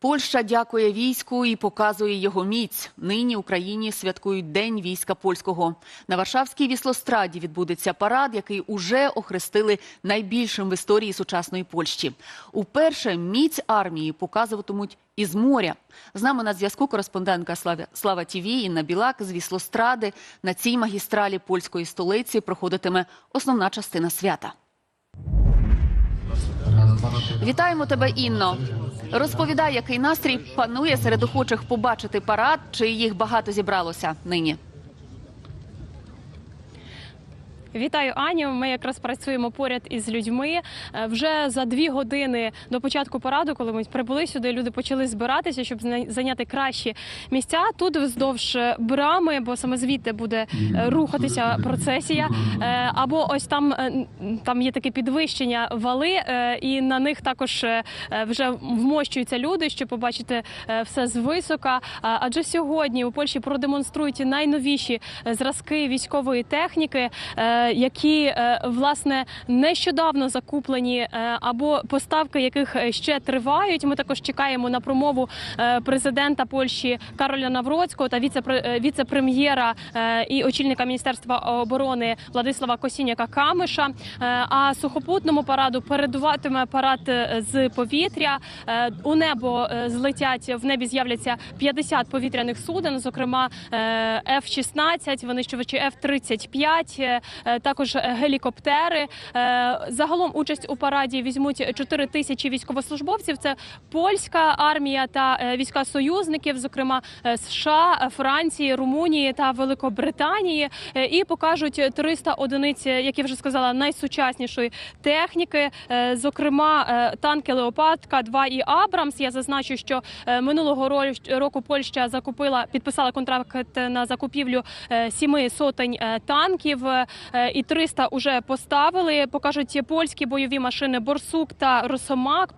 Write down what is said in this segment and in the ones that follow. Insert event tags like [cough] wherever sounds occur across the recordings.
Польща дякує війську і показує його міць. Нині Україні святкують День війська польського. На Варшавській віслостраді відбудеться парад, який уже охрестили найбільшим в історії сучасної Польщі. Уперше міць армії показуватимуть із моря. З нами на зв'язку кореспондентка Слава, Слава ТВ Інна Білак з віслостради. На цій магістралі польської столиці проходитиме основна частина свята. Вітаємо тебе, Інно. Розповідай, який настрій панує серед охочих побачити парад, чи їх багато зібралося нині. Вітаю, Аню. Ми якраз працюємо поряд із людьми. Е, Вже за дві години до початку параду, коли ми прибули сюди, люди почали збиратися, щоб зайняти кращі місця. Тут вздовж е, брами, бо саме звідти буде е, рухатися процесія. Або ось там, там є таке підвищення вали, і на них також вже вмощуються люди, щоб побачити все звисока. Адже сьогодні у Польщі продемонструють найновіші зразки військової техніки, які е, власне нещодавно закуплені, е, або поставки яких е, ще тривають. Ми також чекаємо на промову президента Польщі Кароля Навроцького та віце-пре- віце-прем'єра і очільника міністерства оборони Владислава Косіняка Камиша. А сухопутному параду передуватиме парад з повітря. У небо злетять в небі з'являться 50 повітряних суден, зокрема е, F-16, винищувачі F-35, е, е, також гелікоптери. Е, Загалом участь у параді візьмуть 4 тисячі військовослужбовців. Це польська армія та е, війська союзників, зокрема е, США, е, Франції, Румунії та Великобританії, Е, і покажуть 300 одиниць, е, як я вже сказала, найсучаснішої техніки, Е, зокрема е, танки Леопард К-2 і Абрамс. Я зазначу, що е, минулого року Польща закупила, підписала контракт на закупівлю е, сіми сотень е, танків, е, і 300 уже поставили. Покажуть польські бойові машини Борсук та Росомак,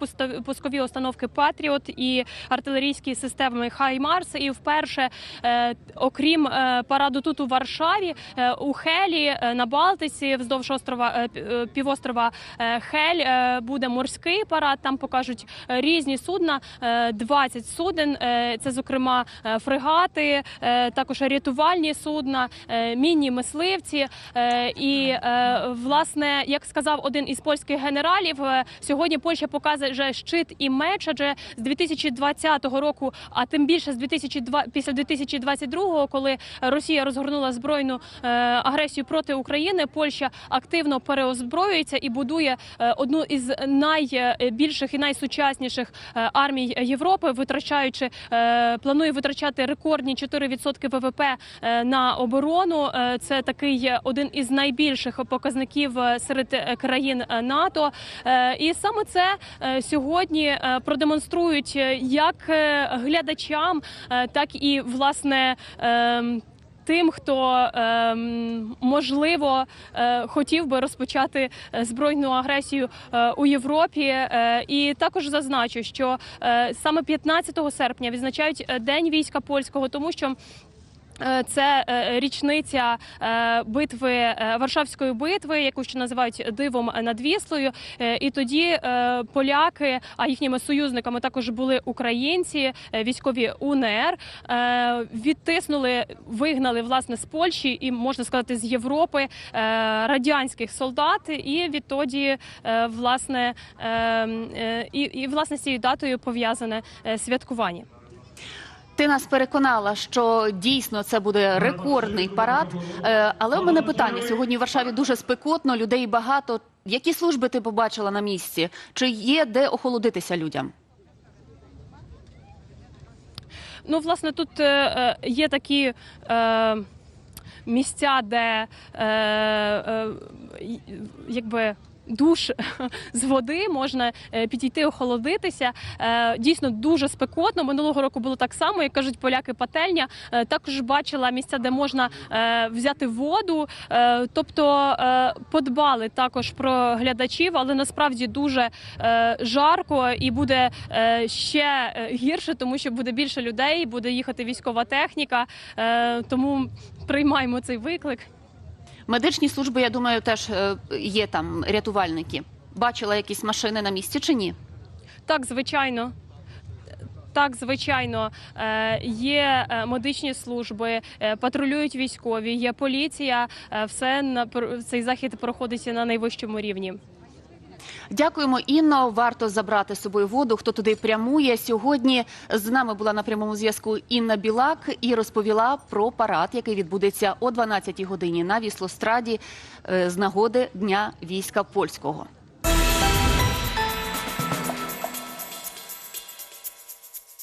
пускові установки Патріот і артилерійські системи Хаймарс. І вперше, е, окрім е, параду тут у Варшаві, е, у Хелі е, на Балтиці, вздовж острова е, пі- е, півострова е, Хель е, буде морський парад. Там покажуть е, різні судна, е, 20 суден. Е, Це, зокрема, е, фрегати, е, також рятувальні судна, е, мінні мисливці. Е, І е, власне, як сказав один із польських генералів, е, сьогодні Польща показує щит і меч, адже з 2020 року, а тим більше з 2002, після 2022, коли Росія розгорнула збройну е, агресію проти України, Польща активно переозброюється і будує одну із найбільших і найсучасніших армій Європи, витрачаючи планує витрачати рекордні 4% ВВП на оборону. Це такий один із найбільших показників е, серед е, країн е, НАТО. І саме це сьогодні продемонструють як глядачам, так і власне. ем, Тим, хто ем, можливо хотів би розпочати збройну агресію у Європі, і також зазначу, що саме 15 серпня відзначають День війська польського, тому що. Е, Це е, річниця е, битви Варшавської битви, яку ще називають дивом над Віслою. І тоді поляки, а їхніми союзниками також були українці, військові УНР, відтиснули, вигнали власне з Польщі і можна сказати з Європи радянських солдат. І відтоді власне і, і власне з цією датою пов'язане святкування. Ти нас переконала, що дійсно це буде рекордний парад. Е, Але у мене питання сьогодні в Варшаві дуже спекотно, людей багато. Які служби ти побачила на місці? Чи є де охолодитися людям? Ну, власне, тут е, е, є такі. Місця, де е, е, якби душ [laughs] з води можна е, підійти охолодитися. Е, дійсно дуже спекотно. Минулого року було так само, як кажуть поляки, пательня. Е, також бачила місця, де можна взяти воду. Тобто подбали також про глядачів, але насправді дуже жарко і буде ще гірше, тому що буде більше людей, буде їхати військова техніка. Тому приймаємо цей виклик. Медичні служби, я думаю, теж е, є там рятувальники. Бачила якісь машини на місці чи ні? Так, звичайно. Так, звичайно, е, є е, медичні служби, патрулюють військові, є поліція. Все на цей захід проходиться на найвищому рівні. Дякуємо, Інно. Варто забрати з собою воду. Хто туди прямує сьогодні? З нами була на прямому зв'язку Інна Білак і розповіла про парад, який відбудеться о 12-й годині на Віслостраді е, з нагоди Дня війська польського.